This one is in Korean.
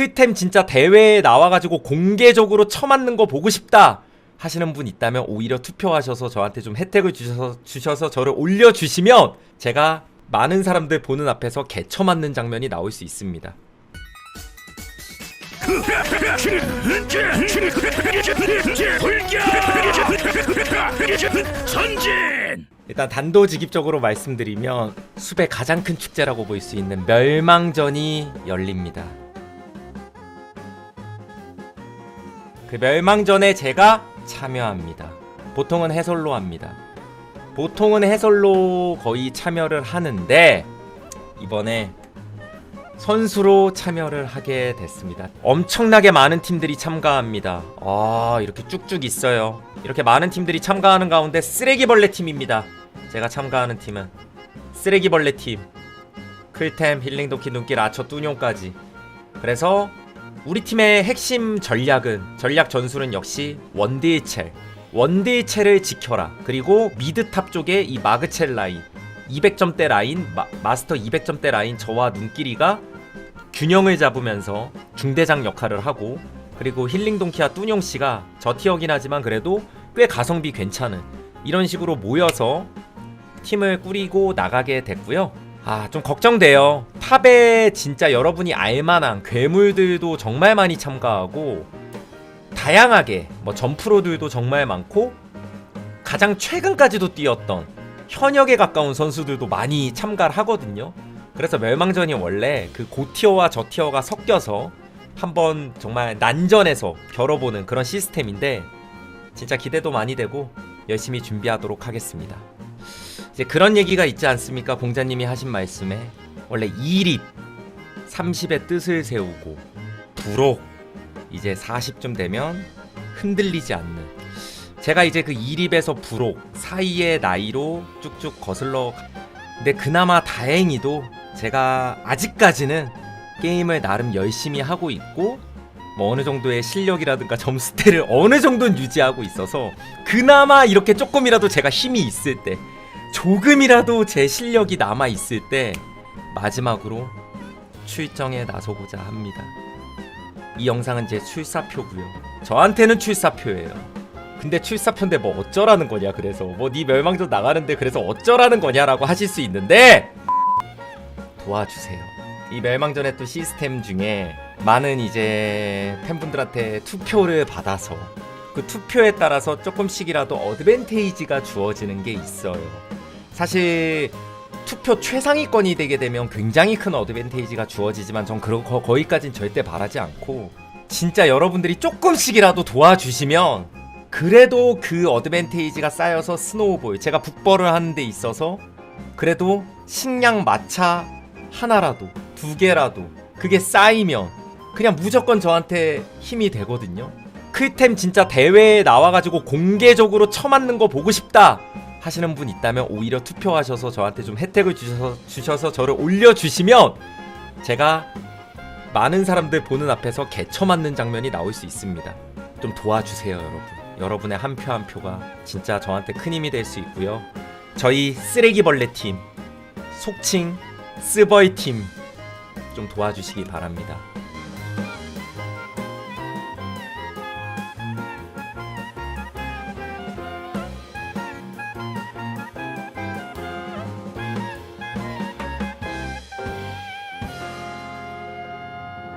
클템 진짜 대회에 나와가지고 공개적으로 쳐맞는 거 보고 싶다 하시는 분 있다면 오히려 투표하셔서 저한테 좀 혜택을 주셔서, 주셔서 저를 올려주시면 제가 많은 사람들 보는 앞에서 개쳐 맞는 장면이 나올 수 있습니다. 일단 단도직입적으로 말씀드리면 숲의 가장 큰 축제라고 볼 수 있는 멸망전이 열립니다. 그 멸망전에 제가 참여합니다. 보통은 해설로 합니다. 보통은 해설로 거의 참여를 하는데 이번에 선수로 참여를 하게 됐습니다. 엄청나게 많은 팀들이 참가합니다. 아, 이렇게 쭉쭉 있어요. 이렇게 많은 팀들이 참가하는 가운데 쓰레기벌레 팀입니다. 제가 참가하는 팀은 쓰레기벌레 팀. 클템, 힐링도키, 눈길, 아처, 뚜뇽까지. 그래서 우리 팀의 핵심 전략은 전략 전술은 역시 원딜첼. 원딜첼을 지켜라. 그리고 미드탑 쪽에 이 마그첼 라인. 200점대 라인, 마, 마스터 200점대 라인 저와 눈길이가 균형을 잡으면서 중대장 역할을 하고 그리고 힐링 동키와 뚜뇽 씨가 저 티어긴 하지만 그래도 꽤 가성비 괜찮은 이런 식으로 모여서 팀을 꾸리고 나가게 됐고요. 아, 좀 걱정돼요. 탑에 진짜 여러분이 알만한 괴물들도 정말 많이 참가하고 다양하게 뭐 점프로들도 정말 많고 가장 최근까지도 뛰었던 현역에 가까운 선수들도 많이 참가를 하거든요. 그래서 멸망전이 원래 그 고티어와 저티어가 섞여서 한번 정말 난전에서 겨뤄보는 그런 시스템인데 진짜 기대도 많이 되고 열심히 준비하도록 하겠습니다. 이제 그런 얘기가 있지 않습니까? 공자님이 하신 말씀에 원래 2립 30의 뜻을 세우고 부록 이제 40쯤 되면 흔들리지 않는. 제가 이제 그 2립에서 부록 사이의 나이로 쭉쭉 거슬러 가- 근데 그나마 다행히도 제가 아직까지는 게임을 나름 열심히 하고 있고 뭐 어느 정도의 실력이라든가 점수대를 어느 정도는 유지하고 있어서 그나마 이렇게 조금이라도 제가 힘이 있을 때 조금이라도 제 실력이 남아 있을 때 마지막으로 출정에 나서고자 합니다. 이 영상은 제 출사표고요. 저한테는 출사표예요. 근데 출사표인데 뭐 어쩌라는 거냐 그래서 뭐 네 멸망전 나가는데 그래서 어쩌라는 거냐라고 하실 수 있는데 도와주세요. 이 멸망전의 또 시스템 중에 많은 이제 팬분들한테 투표를 받아서 그 투표에 따라서 조금씩이라도 어드밴테이지가 주어지는 게 있어요. 사실 투표 최상위권이 되게 되면 굉장히 큰 어드밴테이지가 주어지지만 전 그런 거 거기까진 절대 바라지 않고 진짜 여러분들이 조금씩이라도 도와주시면 그래도 그 어드밴테이지가 쌓여서 스노우볼 제가 북벌을 하는 데 있어서 그래도 식량 마차 하나라도 두 개라도 그게 쌓이면 그냥 무조건 저한테 힘이 되거든요. 클템 진짜 대회에 나와가지고 공개적으로 쳐맞는 거 보고 싶다 하시는 분 있다면 오히려 투표하셔서 저한테 좀 혜택을 주셔서 주셔서 저를 올려주시면 제가 많은 사람들 보는 앞에서 개쳐 맞는 장면이 나올 수 있습니다. 좀 도와주세요, 여러분. 여러분의 한 표한 표가 진짜 저한테 큰 힘이 될 수 있고요. 저희 쓰레기벌레 팀, 속칭 스버이 팀 좀 도와주시기 바랍니다.